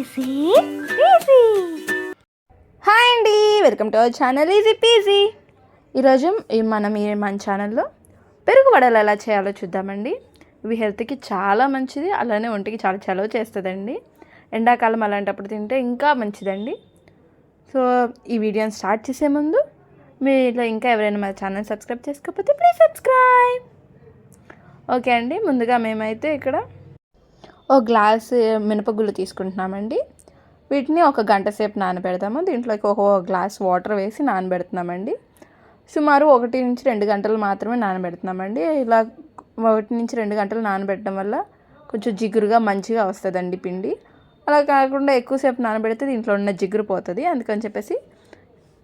Easy easy hi అండి welcome to our channel easy peasy ఈరోజు మనం ఈ మన ఛానల్లో పెరుగు వడలు ఎలా చేయాలో చూద్దామండి. ఇవి హెల్త్కి చాలా మంచిది అలానే ఒంటికి చాలా చలవ చేస్తుందండి. ఎండాకాలం అలాంటప్పుడు తింటే ఇంకా మంచిదండి. సో ఈ వీడియోని స్టార్ట్ చేసే ముందు మీలో ఇంకా ఎవరైనా మా ఛానల్ సబ్స్క్రైబ్ చేసుకోకపోతే ప్లీజ్ సబ్స్క్రైబ్ ఓకే అండి ముందుగా మేమైతే ఇక్కడ ఒక గ్లాస్ మినపగుళ్ళు తీసుకుంటున్నామండి. వీటిని ఒక గంట సేపు నానబెడతాము. దీంట్లోకి ఒక గ్లాస్ వాటర్ వేసి నానబెడుతున్నామండి. సుమారు ఒకటి నుంచి రెండు గంటలు మాత్రమే నానబెడుతున్నామండి. ఇలా ఒకటి నుంచి రెండు గంటలు నానబెట్టడం వల్ల కొంచెం జిగురుగా మంచిగా వస్తుందండి పిండి. అలా కాకుండా ఎక్కువసేపు నానబెడితే దీంట్లో ఉన్న జిగురు పోతుంది. అందుకని చెప్పేసి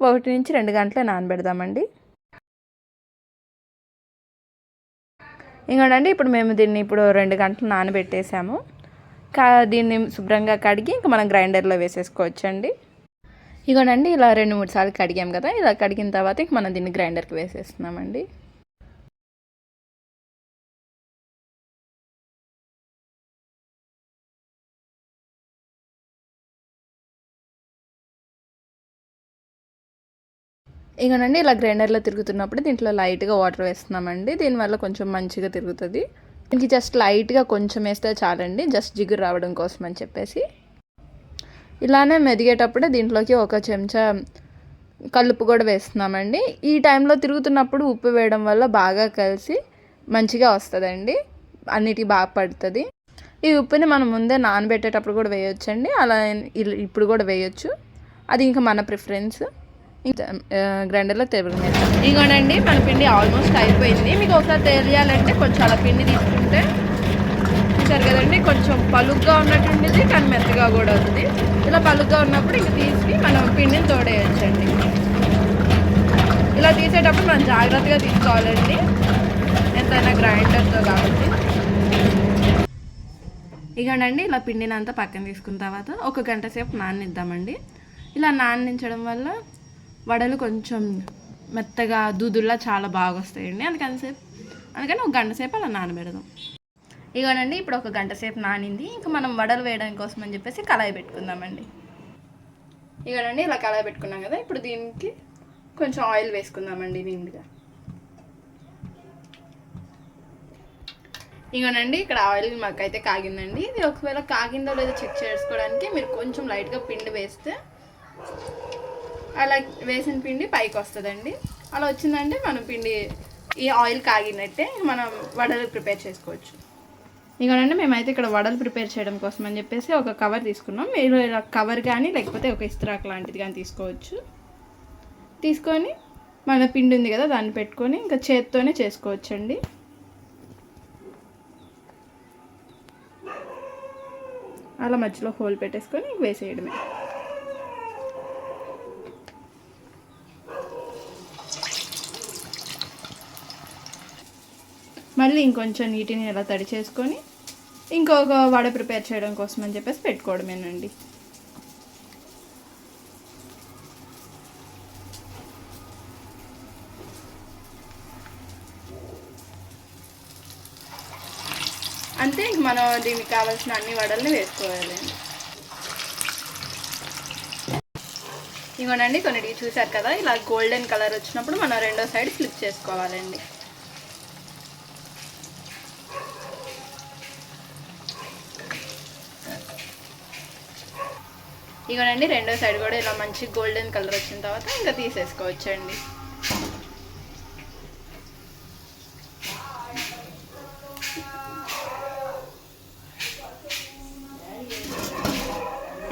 ఒకటి నుంచి రెండు గంటలే నానబెడదామండి. ఇంకోటండి ఇప్పుడు మేము దీన్ని ఇప్పుడు రెండు గంటలు నానబెట్టేసాము. దీన్ని శుభ్రంగా కడిగి ఇంకా మనం గ్రైండర్లో వేసేసుకోవచ్చండి. ఇగోనండి ఇలా రెండు మూడు సార్లు కడిగాం కదా ఇలా కడిగిన తర్వాత ఇంక మనం దీన్ని గ్రైండర్కి వేసేస్తున్నామండి. ఇగోనండి ఇలా గ్రైండర్లో తిరుగుతున్నప్పుడు దీంట్లో లైట్గా వాటర్ వేస్తున్నామండి దీనివల్ల కొంచెం మంచిగా తిరుగుతుంది. దీనికి జస్ట్ లైట్గా కొంచెం వేస్తే చాలండి. జస్ట్ జిగురు రావడం కోసం అని చెప్పేసి. ఇలానే మెదిగేటప్పుడే దీంట్లోకి ఒక చెంచా కలుపు కూడా వేస్తున్నామండి. ఈ టైంలో తిరుగుతున్నప్పుడు ఉప్పు వేయడం వల్ల బాగా కలిసి మంచిగా వస్తుందండి. అన్నిటికీ బాగా పడుతుంది. ఈ ఉప్పుని మనం ముందే నానబెట్టేటప్పుడు కూడా వేయొచ్చండి. అలా ఇప్పుడు కూడా వేయొచ్చు. అది ఇంకా మన ప్రిఫరెన్స్ గ్రైండర్లో తిరగలేదు ఇదిగోనండి మన పిండి ఆల్మోస్ట్ అయిపోయింది. మీకు ఒకసారి తెలియాలంటే కొంచెం అలా పిండి తీసుకుంటే చూసారు కదండి కొంచెం పలుగ్గా ఉన్నట్టుండేది కానీ మెత్తగా కూడా ఉంది ఇలా పలుగ్గా ఉన్నప్పుడు ఇంక తీసి మనం పిండిని తోడేయచ్చండి. ఇలా తీసేటప్పుడు మనం జాగ్రత్తగా తీసుకోవాలండి. ఎంతైనా గ్రైండర్తో కాబట్టి. ఇగోండి ఇలా పిండిని అంతా పక్కన తీసుకున్న తర్వాత ఒక గంట సేపు నాననిద్దామండి ఇలా నాననించడం వల్ల వడలు కొంచెం మెత్తగా దూదుల్లా చాలా బాగా వస్తాయండి అందుకని సేపు అందుకని ఒక గంట సేపు అలా నానబెడదాం. ఇగోనండి ఇప్పుడు ఒక గంట సేపు నానింది. ఇంకా మనం వడలు వేయడం కోసం అని చెప్పేసి కళాయి పెట్టుకుందామండి. ఇగోనండి ఇలా కళాయి పెట్టుకున్నాం కదా ఇప్పుడు దీనికి కొంచెం ఆయిల్ వేసుకుందామండి నిండుగా. ఇగోనండి ఇక్కడ ఆయిల్ మాకైతే కాగిందండి. ఇది ఒకవేళ కాగిందో లేదో చెక్ చేసుకోవడానికి మీరు కొంచెం లైట్గా పిండి వేస్తే అలా వేసిన పిండి పైకి వస్తుందండి. అలా వచ్చిందంటే మనం పిండి ఈ ఆయిల్ కాగినట్టే మనం వడలు ప్రిపేర్ చేసుకోవచ్చు. ఇకనండి మేమైతే ఇక్కడ వడలు ప్రిపేర్ చేయడం కోసం అని చెప్పేసి ఒక కవర్ తీసుకున్నాం. మీరు ఇలా కవర్ కానీ లేకపోతే ఒక ఇస్త్రాక్ లాంటిది కానీ తీసుకోవచ్చు. తీసుకొని మన పిండి ఉంది కదా దాన్ని పెట్టుకొని ఇంకా చేత్తోనే చేసుకోవచ్చండి. అలా మధ్యలో హోల్ పెట్టేసుకొని వేసేయడమే. మళ్ళీ ఇంకొంచెం నీటిని ఇలా తడి చేసుకొని ఇంకొక వడ ప్రిపేర్ చేయడం కోసం అని చెప్పేసి పెట్టుకోవడమేనండి. అంతే ఇంక మనం దీనికి కావాల్సిన అన్ని వడల్ని వేసుకోవాలండి. ఇవ్వనండి కొన్నిటికి చూసారు కదా ఇలా గోల్డెన్ కలర్ వచ్చినప్పుడు మనం రెండో సైడ్ ఫ్లిప్ చేసుకోవాలండి. ఇగోనండి రెండో సైడ్ కూడా ఇలా మంచి గోల్డెన్ కలర్ వచ్చిన తర్వాత ఇంకా తీసేసుకోవచ్చండి.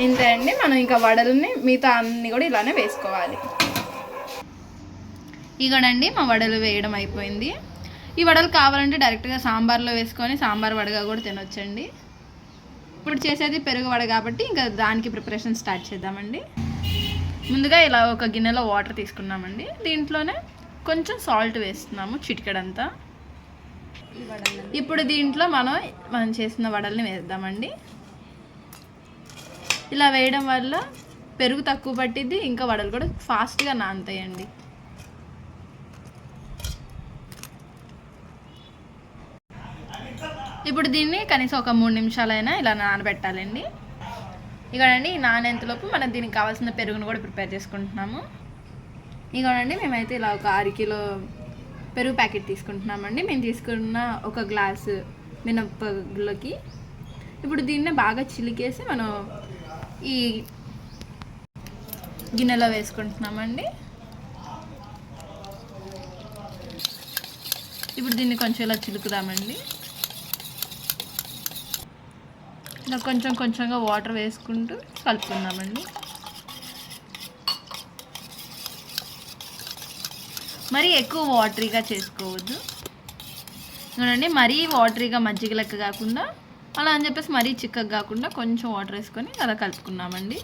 ఇంతే అండి మనం ఇంకా వడలని మిగతా అన్ని కూడా ఇలానే వేసుకోవాలి. ఇగోనండి మా వడలు వేయడం అయిపోయింది. ఈ వడలు కావాలంటే డైరెక్ట్గా సాంబార్లో వేసుకొని సాంబార్ వడగా కూడా తినొచ్చండి. ఇప్పుడు చేసేది పెరుగు వడ కాబట్టి ఇంకా దానికి ప్రిపరేషన్ స్టార్ట్ చేద్దామండి. ముందుగా ఇలా ఒక గిన్నెలో వాటర్ తీసుకున్నామండి. దీంట్లోనే కొంచెం సాల్ట్ వేస్తున్నాము చిటికెడంతా. ఇప్పుడు దీంట్లో మనం మనం చేసిన వడల్ని వేద్దామండి. ఇలా వేయడం వల్ల పెరుగు తక్కువ పట్టిద్ది ఇంకా వడలు కూడా ఫాస్ట్గా నానుతాయండి. ఇప్పుడు దీన్ని కనీసం ఒక మూడు నిమిషాలైనా ఇలా నానబెట్టాలండి. ఇగోనండి ఈ నానెంతలోపు మనం దీనికి కావాల్సిన పెరుగును కూడా ప్రిపేర్ చేసుకుంటున్నాము. ఇగోనండి మేమైతే ఇలా ఒక అర కిలో పెరుగు ప్యాకెట్ తీసుకుంటున్నామండి. మేము తీసుకున్న ఒక గ్లాసు మినప్పలోకి ఇప్పుడు దీన్ని బాగా చిలికేసి మనం ఈ గిన్నెలో వేసుకుంటున్నామండి. ఇప్పుడు దీన్ని కొంచెం ఇలా చిలుకుదామండి. ఇలా కొంచెం కొంచెంగా వాటర్ వేసుకుంటూ కలుపుకుందామండి. మరి ఎక్కువ వాటరీగా చేసుకోవద్దు. చూడండి మరీ వాటరీగా మజ్జిగ లెక్క కాకుండా అలా అని చెప్పేసి మరీ చిక్కగా కాకుండా కొంచెం వాటర్ వేసుకొని అలా కలుపుకున్నామండి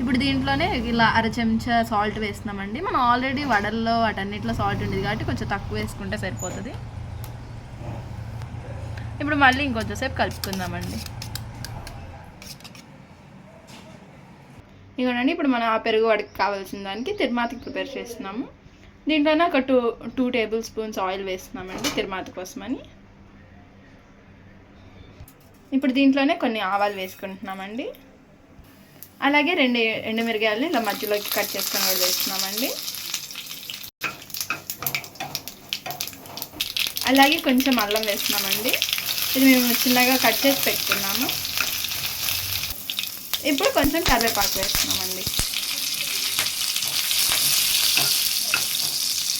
ఇప్పుడు దీంట్లోనే ఇలా అర చెంచా సాల్ట్ వేస్తున్నామండి. మనం ఆల్రెడీ వడల్లో వాటన్నిటిలో సాల్ట్ ఉండేది కాబట్టి కొంచెం తక్కువ వేసుకుంటే సరిపోతుంది. ఇప్పుడు మళ్ళీ ఇంకొంచెంసేపు కలుపుకుందామండి. ఇవ్వండి ఇప్పుడు మనం ఆ పెరుగు వాడికి కావాల్సిన దానికి తిరుమాతకి ప్రిపేర్ చేస్తున్నాము. దీంట్లోనే ఒక two two tablespoons oil వేస్తున్నామండి తిరుమాత కోసమని. ఇప్పుడు దీంట్లోనే కొన్ని ఆవాలు వేసుకుంటున్నామండి. అలాగే రెండు ఎండుమిరగాయలని ఇలా మధ్యలోకి కట్ చేసుకొని కూడా వేస్తున్నామండి. అలాగే కొంచెం అల్లం వేస్తున్నామండి. ఇది మేము చిన్నగా కట్ చేసి పెట్టుకున్నాము. ఇప్పుడు కొంచెం కరివేపాకు వేస్తున్నామండి.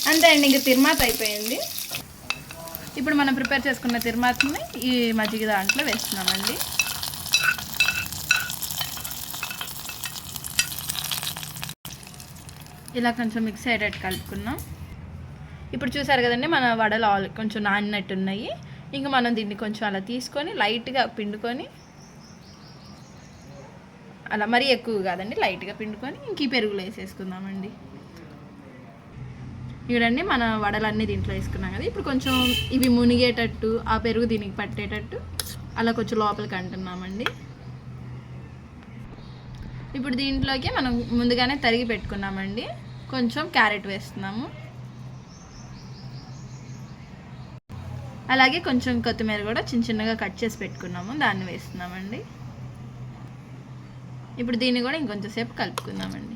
అంతే అండి ఇంక తిరుమాత అయిపోయింది. ఇప్పుడు మనం ప్రిపేర్ చేసుకున్న తిరుమాతని ఈ మజ్జిగ దాంట్లో వేస్తున్నామండి. ఇలా కొంచెం మిక్స్ అయ్యేటట్టు కలుపుకున్నాం. ఇప్పుడు చూసారు కదండి మన వడలు ఆల్ కొంచెం నానినట్టు ఉన్నాయి ఇంకా మనం దీన్ని కొంచెం అలా తీసుకొని లైట్గా పిండుకొని అలా మరీ ఎక్కువ కాదండి లైట్గా పిండుకొని ఇంక ఈ పెరుగులో వేసేసుకుందామండి. చూడండి మన వడలన్నీ దీంట్లో వేసుకున్నాం కదా ఇప్పుడు కొంచెం ఇవి మునిగేటట్టు ఆ పెరుగు దీనికి పట్టేటట్టు అలా కొంచెం లోపలికి అంటున్నామండి. ఇప్పుడు దీంట్లోకి మనం ముందుగానే తరిగి పెట్టుకున్నామండి కొంచెం క్యారెట్ వేస్తున్నాము. అలాగే కొంచెం కొత్తిమీర కూడా చిన్న చిన్నగా కట్ చేసి పెట్టుకున్నాము. దాన్ని వేస్తున్నామండి. ఇప్పుడు దీన్ని కూడా ఇంకొంచెం సేపు కలుపుకుందామండి.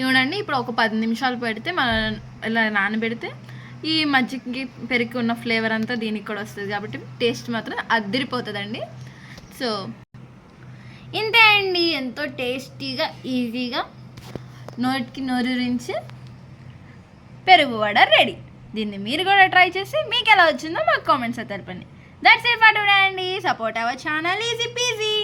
ఇవ్వడండి ఇప్పుడు ఒక పది నిమిషాలు పెడితే మన ఇలా నానబెడితే ఈ మజ్జిగకి పెరిగి ఉన్న ఫ్లేవర్ అంతా దీనికి కూడా వస్తుంది కాబట్టి టేస్ట్ మాత్రం అద్దరిపోతుందండి సో ఇంతే అండి. ఎంతో టేస్టీగా ఈజీగా నోటికి నోరూరించి పెరుగు వడ రెడీ. దీన్ని మీరు కూడా ట్రై చేసి మీకు ఎలా వచ్చిందో మాకు కామెంట్స్ తెలపండి. దట్స్ ఇట్ ఫర్ టుడే అండి. Support our channel easy peasy